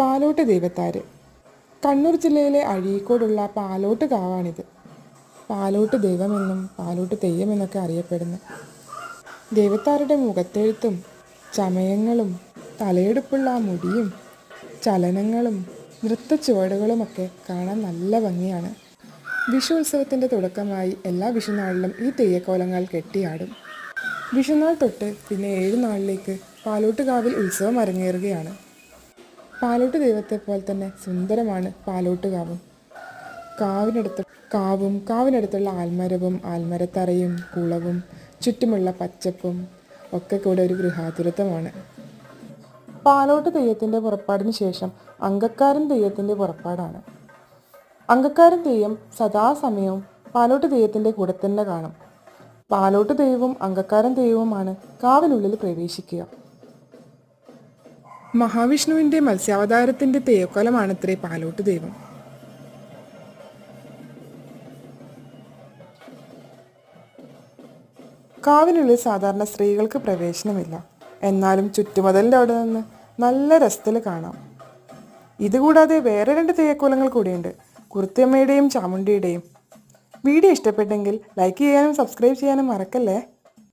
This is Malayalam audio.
പാലോട്ട് ദൈവത്താര്. കണ്ണൂർ ജില്ലയിലെ അഴീക്കോടുള്ള പാലോട്ട് കാവാണിത്. പാലോട്ട് ദൈവമെന്നും പാലോട്ട് തെയ്യമെന്നൊക്കെ അറിയപ്പെടുന്നു. ദൈവത്താരുടെ മുഖത്തെഴുത്തും ചമയങ്ങളും തലയെടുപ്പുള്ള മുടിയും ചലനങ്ങളും നൃത്ത ചുവടുകളുമൊക്കെ കാണാൻ നല്ല ഭംഗിയാണ്. വിഷു ഉത്സവത്തിന്റെ തുടക്കമായി എല്ലാ വിഷുനാളിലും ഈ തെയ്യക്കോലങ്ങൾ കെട്ടിയാടും. വിഷുനാൾ തൊട്ട് പിന്നെ ഏഴ് നാളിലേക്ക് പാലോട്ടുകാവിൽ ഉത്സവം അരങ്ങേറുകയാണ്. പാലോട്ട് ദൈവത്തെ പോലെ തന്നെ സുന്ദരമാണ് പാലോട്ട് കാവും. കാവിനടുത്ത് കാവും കാവിനടുത്തുള്ള ആൽമരവും ആൽമരത്തറയും കുളവും ചുറ്റുമുള്ള പച്ചപ്പും ഒക്കെ കൂടെ ഒരു ഗൃഹാതുരത്വമാണ്. പാലോട്ട് തെയ്യത്തിന്റെ പുറപ്പാടിന് ശേഷം അങ്കക്കാരൻ തെയ്യത്തിന്റെ പുറപ്പാടാണ്. അങ്കക്കാരൻ തെയ്യം സദാസമയവും പാലോട്ട് തെയ്യത്തിന്റെ കൂടെ തന്നെ കാണും. പാലോട്ട് ദൈവവും അങ്കക്കാരൻ ദൈവവുമാണ് കാവിനുള്ളിൽ പ്രവേശിക്കുക. മഹാവിഷ്ണുവിന്റെ മത്സ്യാവതാരത്തിന്റെ തെയ്യക്കൊലമാണത്രേ പാലോട്ട് ദൈവം. കാവിനുള്ളിൽ സാധാരണ സ്ത്രീകൾക്ക് പ്രവേശനമില്ല. എന്നാലും ചുറ്റുമതലിന്റെ അവിടെ നിന്ന് നല്ല രസത്തിൽ കാണാം. ഇതുകൂടാതെ വേറെ രണ്ട് തേയക്കോലങ്ങൾ കൂടിയുണ്ട്. കുറുത്തിയമ്മയുടെയും ചാമുണ്ടിയുടെയും വീഡിയോ ഇഷ്ടപ്പെട്ടെങ്കിൽ ലൈക്ക് ചെയ്യാനും സബ്സ്ക്രൈബ് ചെയ്യാനും മറക്കല്ലേ?